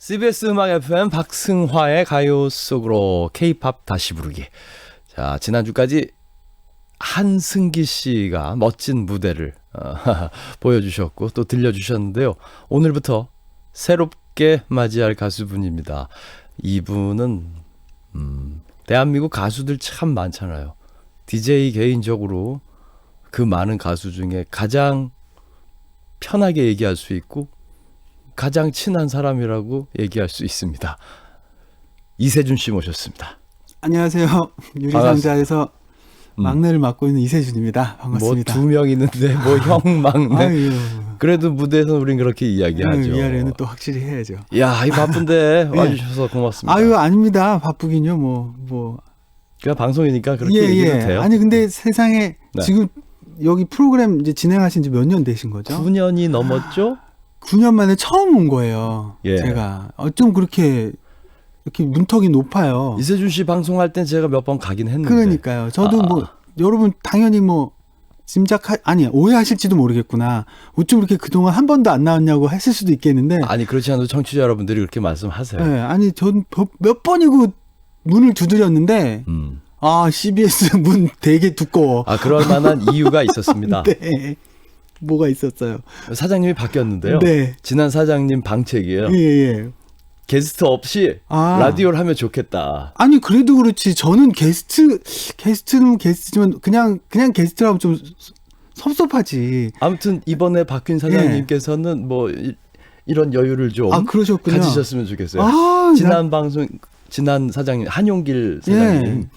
CBS 음악 FM 박승화의 가요 속으로 K-팝 다시 부르기. 자, 지난주까지 한승기 씨가 멋진 무대를 어, 보여주셨고 또 들려주셨는데요. 오늘부터 새롭게 맞이할 가수분입니다. 이분은 음, 대한민국 가수들 참 많잖아요. DJ 개인적으로 그 많은 가수 중에 가장 편하게 얘기할 수 있고 가장 친한 사람이라고 얘기할 수 있습니다. 이세준 씨 모셨습니다. 안녕하세요. 유리상자에서 음. 막내를 맡고 있는 이세준입니다. 반갑습니다. 뭐 두 명 있는데 뭐 형 막내. 아유, 그래도 무대에서 우린 그렇게 이야기하죠. 아유, 위아래는 또 확실히 해야죠. 야, 이 바쁜데 예. 와주셔서 고맙습니다. 아유 아닙니다. 바쁘긴요. 뭐 뭐. 그냥 방송이니까 그렇게 예 얘기해도 예. 돼요. 아니 근데 세상에 네. 지금 여기 프로그램 이제 진행하신 지 몇 년 되신 거죠? 9년이 넘었죠? 9년 만에 처음 온 거예요. 예. 제가 어, 좀 그렇게 이렇게 문턱이 높아요. 이세준 씨 방송할 땐 제가 몇 번 가긴 했는데. 그러니까요. 저도 아. 뭐 여러분 당연히 뭐 짐작 하 아니 오해하실지도 모르겠구나. 어쩜 이렇게 그동안 한 번도 안 나왔냐고 했을 수도 있겠는데. 아니 그렇지 않아도 청취자 여러분들이 그렇게 말씀하세요. 네, 아니 전 몇 번이고 문을 두드렸는데 음. 아 CBS 문 되게 두꺼워. 아 그럴 만한 이유가 있었습니다. 네. 뭐가 있었어요. 사장님이 바뀌었는데요. 네. 지난 사장님 방책이에요. 예, 예. 게스트 없이 아. 라디오를 하면 좋겠다. 아니 그래도 그렇지. 저는 게스트 게스트는 게스트지만 그냥 그냥 게스트라면 좀 섭섭하지. 아무튼 이번에 바뀐 사장님께서는 뭐 이, 이런 여유를 좀 예. 아 그러셨군요. 가지셨으면 좋겠어요. 아, 지난 방송 지난 사장님 한용길 사장님 예.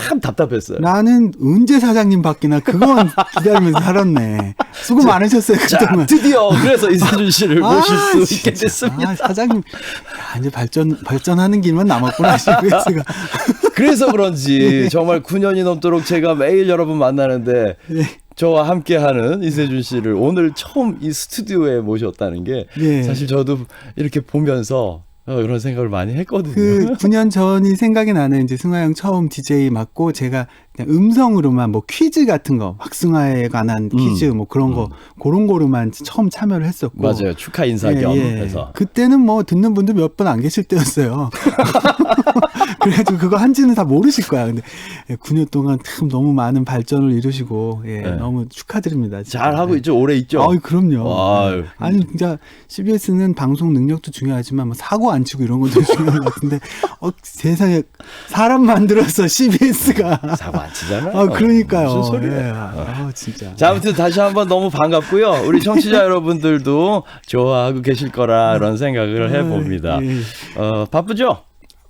참 답답했어요. 나, 나는 언제 사장님 바뀌나 그건 기다리면서 살았네. 수고 많으셨어요 자 그동안. 드디어 그래서 이세준 씨를 아, 모실 수 있게 진짜. 됐습니다. 아, 사장님, 야, 이제 발전 발전하는 길만 남았구나 CBS가. 그래서 그런지 정말 9년이 넘도록 제가 매일 여러분 만나는데 예. 저와 함께하는 이세준 씨를 오늘 처음 이 스튜디오에 모셨다는 게 예. 사실 저도 이렇게 보면서 어, 그런 생각을 많이 했거든요. 그 9년 전이 생각이 나는 이제 승화 형 처음 DJ 맡고 제가 음성으로만 뭐 퀴즈 같은 거 박승화에 관한 퀴즈 뭐 그런 거 그런 거로만 처음 참여를 했었고 맞아요. 축하 인사 예, 겸 예. 해서. 그때는 뭐 듣는 분들 몇 분 안 계실 때였어요. 그래가지고 그거 한지는 다 모르실 거야. 근데 9년 동안 참 너무 많은 발전을 이루시고 예, 네. 너무 축하드립니다. 진짜. 잘 하고 네. 있죠. 오래 있죠. 아유, 그럼요. 아유. 아니, 진짜 CBS는 방송 능력도 중요하지만 뭐 사고 안 치고 이런 것도 중요한 것 같은데 어, 세상에 사람 만들어서 CBS가 사고 안 치잖아요. 아, 그러니까요. 무슨 소리예요. 예. 아, 진짜. 자, 아무튼 다시 한번 너무 반갑고요. 우리 청취자 여러분들도 좋아하고 계실 거라 그런 생각을 해봅니다. 예. 어, 바쁘죠?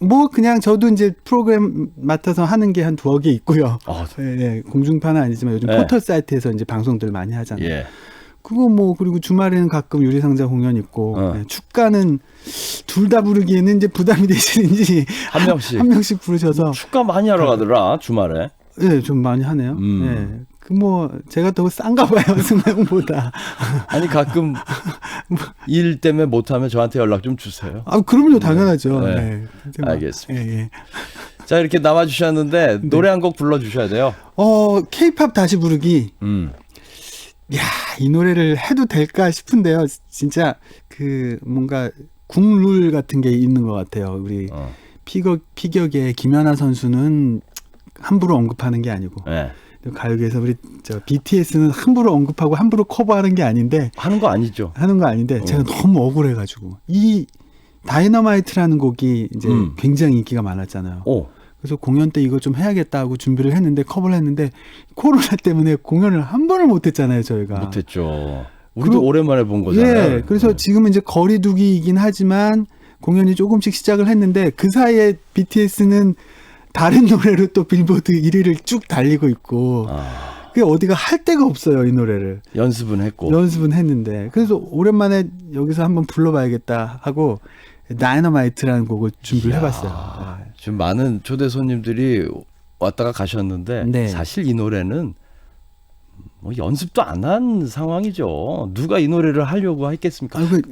뭐 그냥 저도 이제 프로그램 맡아서 하는 게 한 두어 개 있고요. 어, 예, 예. 공중파는 아니지만 요즘 네. 포털 사이트에서 이제 방송들 많이 하잖아요. 예. 그거 뭐 그리고 주말에는 가끔 유리상자 공연 있고 어. 예, 축가는 둘 다 부르기에는 이제 부담이 되시는지 한 명씩. 한 명씩 부르셔서 축가 많이 하러 가더라, 주말에. 예, 좀 많이 하네요. 음. 예. 그뭐 제가 더 싼가 봐요, 승명보다. 아니, 가끔 일 때문에 못하면 저한테 연락 좀 주세요. 아, 그럼요, 당연하죠. 네. 예. 근데 뭐, 알겠습니다. 예, 예. 자, 이렇게 나와주셨는데, 네. 노래 한 곡 불러 주셔야 돼요. 어, 케이팝 다시 부르기. 음. 야, 이 노래를 해도 될까 싶은데요. 진짜 그 뭔가 국룰 같은 게 있는 것 같아요. 우리 어. 피겨 피겨계 김연아 선수는 함부로 언급하는 게 아니고 네. 가요계에서 우리 저 BTS는 함부로 언급하고 함부로 커버하는 게 아닌데 하는 거 아니죠? 하는 거 아닌데 어. 제가 너무 억울해 가지고 이 다이너마이트라는 곡이 이제 음. 굉장히 인기가 많았잖아요. 오. 그래서 공연 때 이거 좀 해야겠다 하고 준비를 했는데 커버를 했는데 코로나 때문에 공연을 한 번을 못 했잖아요 저희가. 못 했죠. 우리도 그리고- 오랜만에 본 거잖아요. 예, 그래서 네. 지금은 이제 거리두기이긴 하지만 공연이 조금씩 시작을 했는데 그 사이에 BTS는 다른 노래로 또 빌보드 1위를 쭉 달리고 있고 아, 그게 어디가 할 데가 없어요 이 노래를 연습은 했고. 연습은 했는데 그래서 오랜만에 여기서 한번 불러봐야겠다 하고 다이너마이트라는 곡을 준비를 해봤어요. 네. 지금 많은 초대 손님들이 왔다가 가셨는데 네. 사실 이 노래는 뭐 연습도 안 한 상황이죠. 누가 이 노래를 하려고 했겠습니까? 아, 그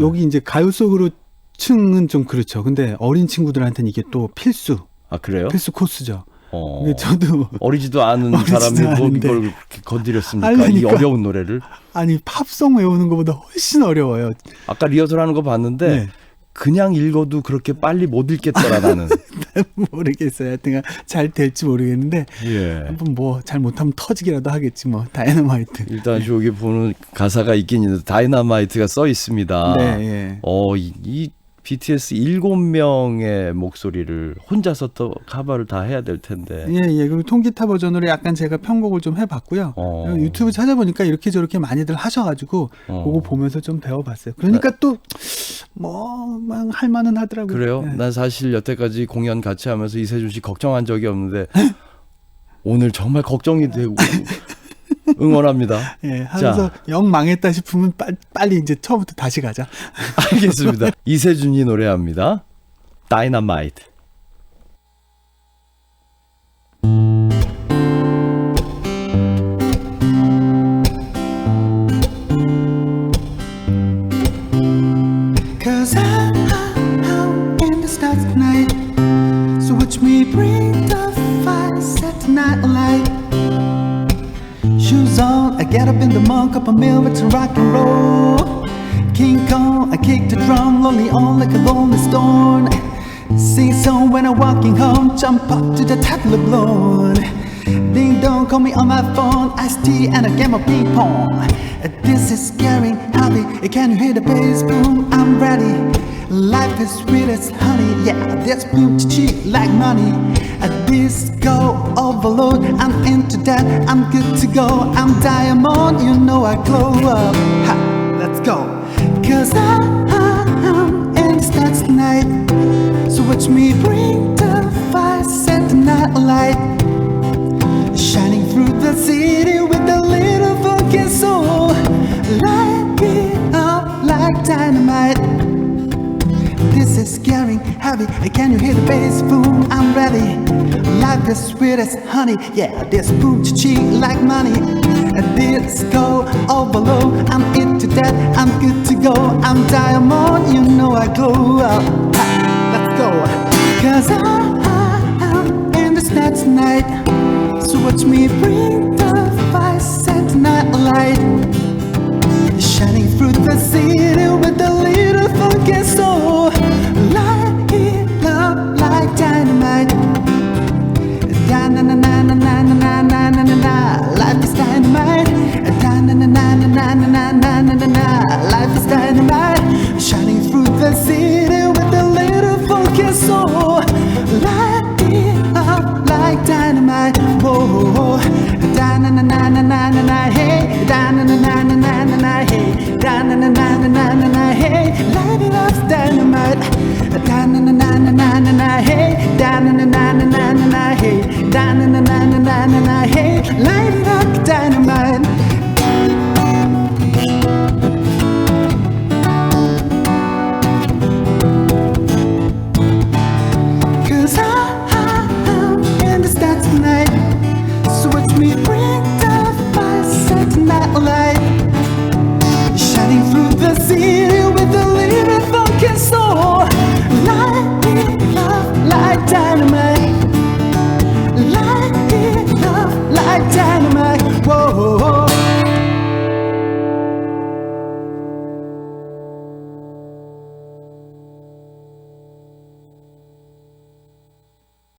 여기 이제 가요 속으로 층은 좀 그렇죠. 근데 어린 친구들한테는 이게 또 필수 아 그래요? 필수 코스죠. 어. 근데 저도 어리지도 않은 어리지도 사람이 뭐. 이걸 그렇게 건드렸습니까? 이 하려니까. 어려운 노래를 아니 팝송 외우는 것보다 훨씬 어려워요. 아까 리허설하는 거 봤는데 네. 그냥 읽어도 그렇게 빨리 못 읽겠더라 나는. 모르겠어요. 하여튼 잘 될지 모르겠는데 예. 한번 뭐 잘 못하면 터지기라도 하겠지 뭐 다이너마이트. 일단 저기 보는 가사가 있긴 있는데 다이나마이트가 써 있습니다. 네, 예. 어, 이, 이 BTS 일곱 명의 목소리를 혼자서 또 카바를 다 해야 될 텐데. 예, 예. 그리고 통기타 버전으로 약간 제가 편곡을 좀 해봤고요. 어. 유튜브 찾아보니까 이렇게 저렇게 많이들 하셔가지고 어. 그거 보면서 좀 배워봤어요. 그러니까 또 뭐막 할만은 하더라고요. 그래요? 예. 난 사실 여태까지 공연 같이 하면서 이세준 씨 걱정한 적이 없는데 오늘 정말 걱정이 되고 응원합니다. 예, 하면서 영 망했다 싶으면 빨, 빨리 이제 처음부터 다시 가자. 알겠습니다. 이세준이 노래합니다. 다이너마이트. Watch me bring the fire, set the night light. Shoes on, I get up in the morning, cup of milk, it's rock and roll. King Kong, I kick the drum, lonely on like a lonely stone. Sing song when I'm walking home, jump up to the the blown. Ding dong, call me on my phone, iced tea and a game of ping pong. This is scary, happy. Can you hear the bass boom? I'm ready. Life is sweet as honey, yeah. This boom cheap like money. A disco overload, I'm into that. I'm good to go. I'm diamond, you know I glow up. Ha, let's go. Cause I, I, I'm in stars tonight. So watch me bring the fire, set the night light. Shining through the city with a little funky soul. Light it up like dynamite. This is scary, heavy. Can you hear the bass boom? I'm. Life is sweet as honey. Yeah, this cheap like money. A disco overload. I'm into that. I'm good to go. I'm diamond. You know I glow up. Let's go. Cause I, I, I'm in the sky tonight. So watch me bring the fire, set night light. Shining through the city